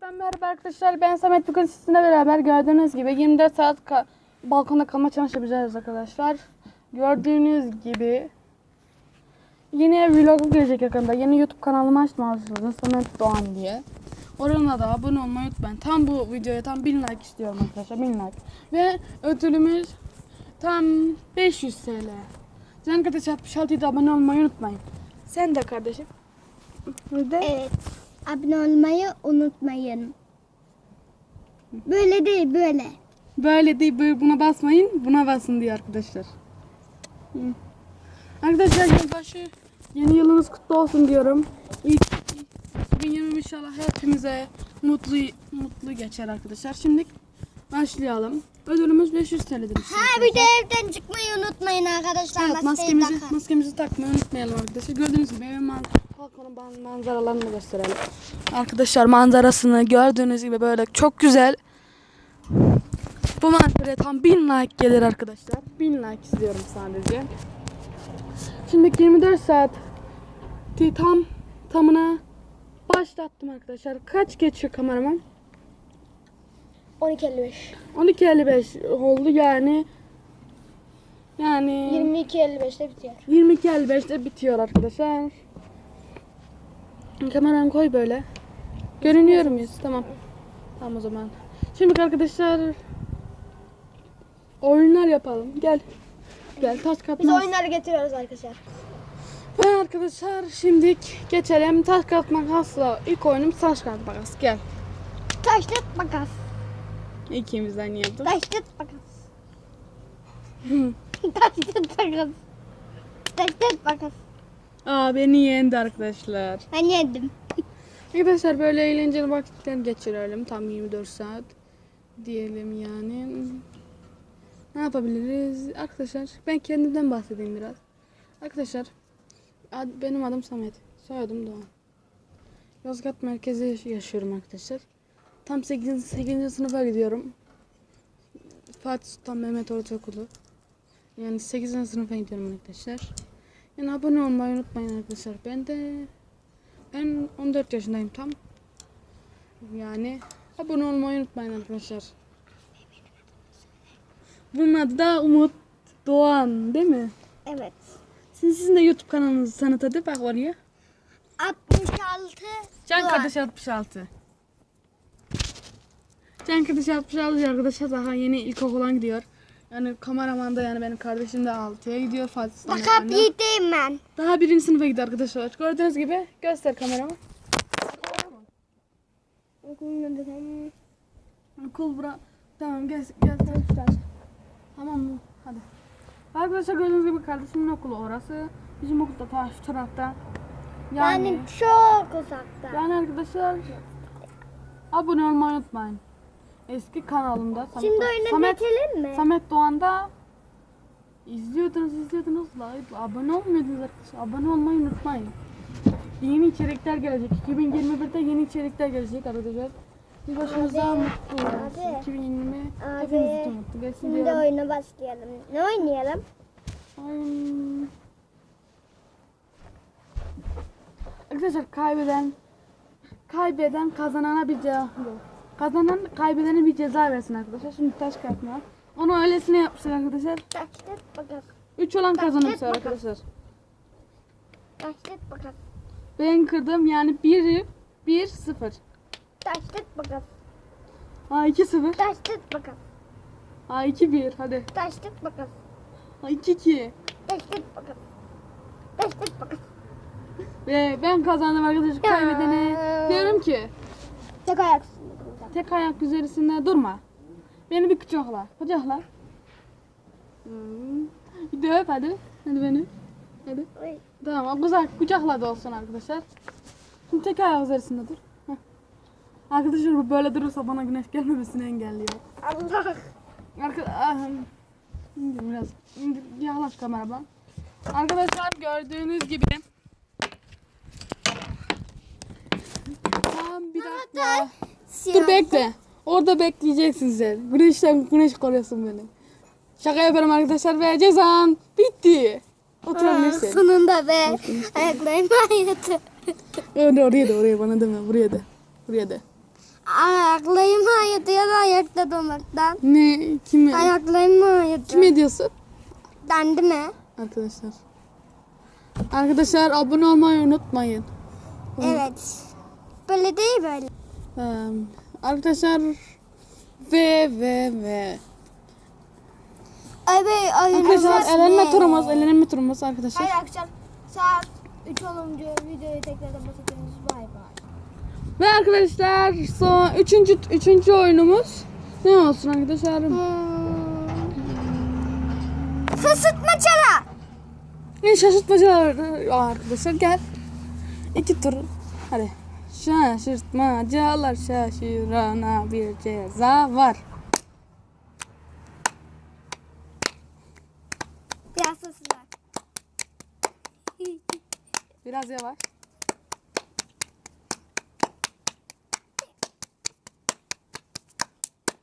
Tekrardan merhaba arkadaşlar. Ben Samet bugün sizinle beraber gördüğünüz gibi 24 saat ka- balkonda kalma challenge yapacağız arkadaşlar. Gördüğünüz gibi yeni vlog gelecek yakında. Yeni YouTube kanalımı açtım aslında Samet Doğan diye. Orana da abone olmayı unutmayın. Tam bu videoya tam 1000 like istiyorum arkadaşlar. 1000 like. Ve ödülümüz tam 500 TL. Can Kardeş 66'da abone olmayı unutmayın. Sen de kardeşim. Bir de Evet. Abone olmayı unutmayın. Böyle değil böyle. Böyle değil böyle buna basmayın buna basın diyor arkadaşlar. Hı. Arkadaşlar yılbaşı yeni yılınız kutlu olsun diyorum. İlk 2020 inşallah hepimize mutlu mutlu geçer arkadaşlar. Şimdi başlayalım. Ödülümüz 500 TL'dir. Ha bir de evden çıkmayı unutmayın arkadaşlar. Evet, maskemizi, maskemizi takmayı unutmayalım arkadaşlar. Gördüğünüz gibi evin man balkonun man- manzaralarını gösterelim. Arkadaşlar manzarasını gördüğünüz gibi böyle çok güzel. Bu manzaraya tam 1000 like gelir arkadaşlar. 1000 like istiyorum sadece. Şimdi 24 saat tam tamına başlattım arkadaşlar. Kaç geçiyor kameraman? 12.55. 12.55 oldu yani. Yani 22.55'te bitiyor. 22.55'te bitiyor arkadaşlar. Kameramı koy böyle. Görünüyor muyuz? Tamam. Tamam o zaman. Şimdi arkadaşlar oyunlar yapalım. Gel. Gel taş Biz katma. oyunları getiriyoruz arkadaşlar. Ve arkadaşlar şimdi geçelim taş kağıt makasla. İlk oyunum taş kağıt makas. Gel. Taş tut makas. İkimizden yaptık. Taş tut makas. Taş tut makas. Taş tut makas. Aa beni yendi arkadaşlar. Ben yedim. Arkadaşlar böyle eğlenceli vakitler geçirelim. Tam 24 saat diyelim yani. Ne yapabiliriz? Arkadaşlar ben kendimden bahsedeyim biraz. Arkadaşlar ad- benim adım Samet. Soyadım Doğan. Yozgat merkezi yaş- yaşıyorum arkadaşlar. Tam 8. 8. sınıfa gidiyorum. Fatih Sultan Mehmet Ortaokulu. Yani 8. sınıfa gidiyorum arkadaşlar. Yani abone olmayı unutmayın arkadaşlar. Ben de ben 14 yaşındayım tam. Yani abone olmayı unutmayın arkadaşlar. Bunun adı da Umut Doğan değil mi? Evet. Siz sizin de YouTube kanalınızı tanıtadı bak oraya. 66 Can Doğan. Kardeş 66. Can Kardeş 66 arkadaşlar daha yeni ilkokula gidiyor. Yani kameraman da yani benim kardeşim de 6'ya gidiyor Fatih Bak Mehmet'le. büyükteyim ben. Daha birinci sınıfa gidiyor arkadaşlar. Gördüğünüz gibi göster kameramı. Okul bura. Tamam gel gel gel. Tamam mı? Hadi. Arkadaşlar gördüğünüz gibi kardeşimin okulu orası. Bizim okul da şu tarafta. Yani, Yani çok uzakta. yani arkadaşlar abone olmayı unutmayın. Eski kanalımda Samet, Şimdi Samet, geçelim mi? Samet Doğan'da izliyordunuz izliyordunuz like abone olmuyordunuz arkadaşlar. Abone olmayı unutmayın. Yeni içerikler gelecek. 2021'de yeni içerikler gelecek arkadaşlar. Başımıza Abi, mutlu olsun. abi, 2020 abi. hepimiz için mutlu Şimdi diyorum. oyuna başlayalım. Ne oynayalım? Ay. Arkadaşlar kaybeden kaybeden kazanana bir ceza yok. Kazanan kaybedene bir ceza versin arkadaşlar. Şimdi taş kalkma. Onu öylesine yapmışlar arkadaşlar. Tut makas. 3 olan kazanır Taş, taş, arkadaşlar. Tut makas. Ben kırdım yani 1 1 0. Taş tut makas. Ha 2 0. Taş tut makas. Ha 2 1 hadi. Tut makas. Ha 2 2. Taş tut makas. Taş tut makas. Ve ben kazandım arkadaşlar kaybedene. Diyorum ki Tek ayak. Tek ayak üzerinde durma. Beni bir kucakla. Kucakla. Hmm. Bir de öp hadi. Hadi beni. Hadi. Tamam kucak, kucakla da olsun arkadaşlar. Şimdi tek ayak üzerinde dur. Heh. Arkadaşlar bu böyle durursa bana güneş gelmemesini engelliyor. Allah. Arka ah, indir biraz. İndir, yaklaş kameraman. Arkadaşlar gördüğünüz gibi Tamam bir dakika. Dur bekle. Orada bekleyeceksin sen. Güneşten güneş koruyorsun beni. Şaka yapıyorum arkadaşlar ve cezan bitti. Oturabilirsin. Sonunda be. Ayaklarım ayıttı. Öyle oraya da oraya bana deme buraya da. Buraya da. Ayaklarım ağrıyor da ayakta durmaktan. Ne? Kime? Ayaklarım ağrıyor. Kime diyorsun? Dendi mi? Arkadaşlar. Arkadaşlar abone olmayı unutmayın. Evet. Böyle değil böyle. Ee, arkadaşlar ve ve ve. Ay be Arkadaşlar elenme turumuz, elenme turumuz arkadaşlar. Hayır akşam saat 3 olunca videoyu tekrardan basacağız. Bay bay. Ve arkadaşlar son üçüncü üçüncü oyunumuz ne olsun arkadaşlar? Hmm. Fısıtmacalar. Ne şaşırtmacalar arkadaşlar gel. İki tur. Hadi. Şaşırtmacalar şaşırana bir ceza var. Biraz hızlı. Biraz yavaş.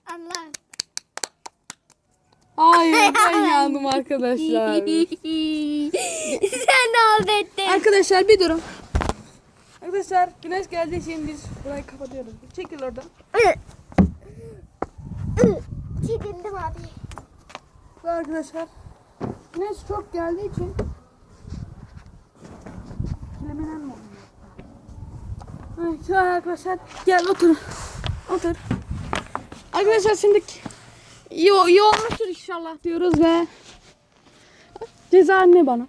Allah. Hayır ben yandım arkadaşlar. Sen aldın. arkadaşlar bir durun. Arkadaşlar güneş geldiği için biz burayı kapatıyoruz. Çekil oradan. Çekildim abi. Ve arkadaşlar güneş çok geldiği için kileminen mi oluyor? An arkadaşlar gel otur. Otur. Arkadaşlar şimdi iyi, iyi olmuştur inşallah diyoruz ve ceza ne bana?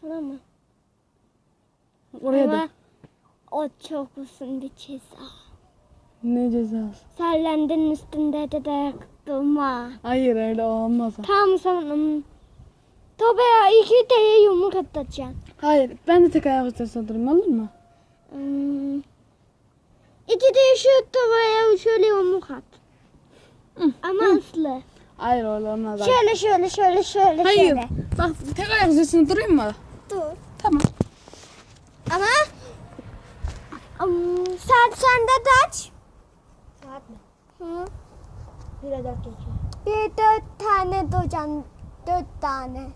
Sana mı? Oraya da. O çok uzun bir ceza. Ne cezası? Sallendin üstünde de dayak durma. Hayır öyle olmaz. Tam sanırım. Tabii iki de yumruk atacaksın. Hayır ben de tek ayak üstüne durayım olur mu? Hmm. İki de şu tavaya şöyle yumruk at. Ama hızlı. Hayır öyle olmaz. Şöyle şöyle şöyle şöyle Hayır. şöyle. Bak tek ayak üstüne durayım mı? Dur. Tamam. Ama um, saat sende kaç? Saat mi? Hı. Bir dört geçiyor. Bir dört tane docan. Dört tane.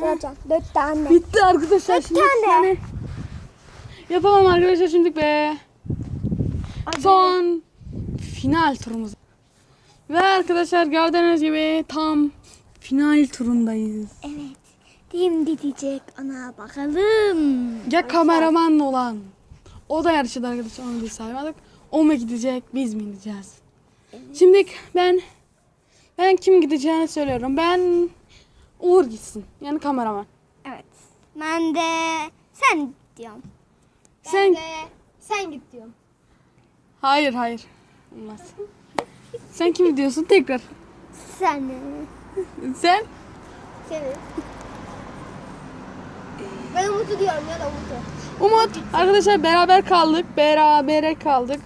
Docan. Dört tane. Bitti arkadaşlar Dört şimdi. tane. Yani yapamam arkadaşlar şimdi be. Son final turumuz. Ve arkadaşlar gördüğünüz gibi tam final turundayız. Evet. Şimdi diyecek ona bakalım. Ya kameraman olan. O da yarışıyordu arkadaşlar onu biz saymadık. O mu gidecek biz mi gideceğiz? Şimdi ben ben kim gideceğini söylüyorum. Ben Uğur gitsin. Yani kameraman. Evet. Ben de sen diyorum. Sen sen git diyorum. Hayır hayır. Olmaz. Sen kim diyorsun tekrar? Sen. Sen? Seni. Ben Umut'u diyorum ya da Umut'u. Umut arkadaşlar beraber kaldık. Berabere kaldık.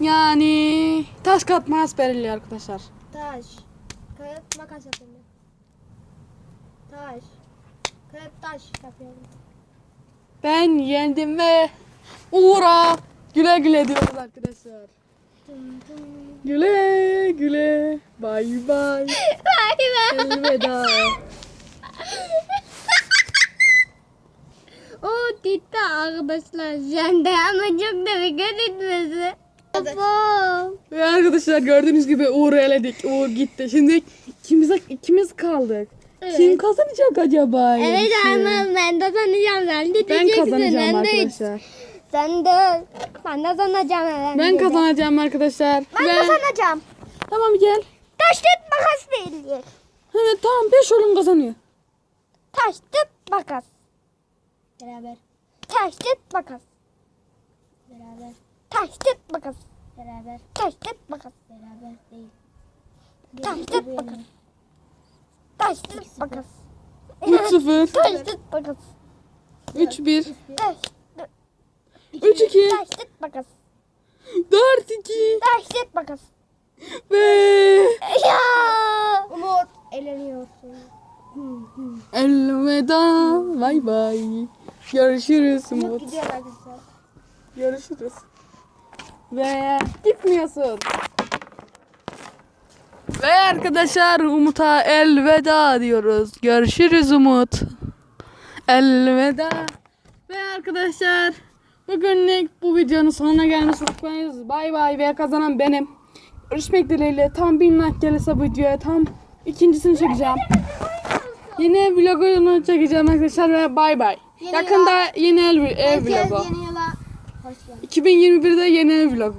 Yani taş kat makas belirliyor arkadaşlar. Taş. Kağıt makas. Taş. Kağıt taş yapıyorum. Ben yendim ve Uğur'a güle güle diyoruz arkadaşlar. Güle güle. Bay bay. Vay be. Elveda. O gitti arkadaşlar. Ama çok da bir etmesi. Ve arkadaşlar gördüğünüz gibi Uğur'u eledik. Uğur gitti. Şimdi ikimiz, ikimiz kaldık. Evet. Kim kazanacak acaba? Evet ama ben de sanacağım. Sen de Ben diyeceksin. kazanacağım Sen de hiç. arkadaşlar. Sen de. Ben de sanacağım. herhalde. Ben kazanacağım arkadaşlar. Ben Ve- sanacağım. Tamam gel. Taş tut makas belli. Evet tamam 5 olun kazanıyor. Taş tut makas. Beraber. Tut makas. Beraber. Tut makas. Beraber. Tut makas. Beraber değil. Tut makas. Tut makas. 3-0, Taş tut makas. 3-1, Taş. 3-2, Taş tut makas. 4-2 Taş tut makas. ve Ya. Umut eleniyorsun. elveda. Bay bay. Görüşürüz Umut. Gidiyor arkadaşlar. Görüşürüz. Ve gitmiyorsun. Ve arkadaşlar Umut'a elveda diyoruz. Görüşürüz Umut. Elveda. Ve arkadaşlar Bugünlük bu videonun sonuna gelmiş unutmayınız. Bay bay ve kazanan benim. Görüşmek dileğiyle tam bin like gelirse bu videoya tam ikincisini çekeceğim. Yine vlogunu çekeceğim arkadaşlar ve bay bay. Yeni Yakında yeni ev, ev Herkes vlogu. yeni yıla hoş geldin. 2021'de yeni ev vlogu.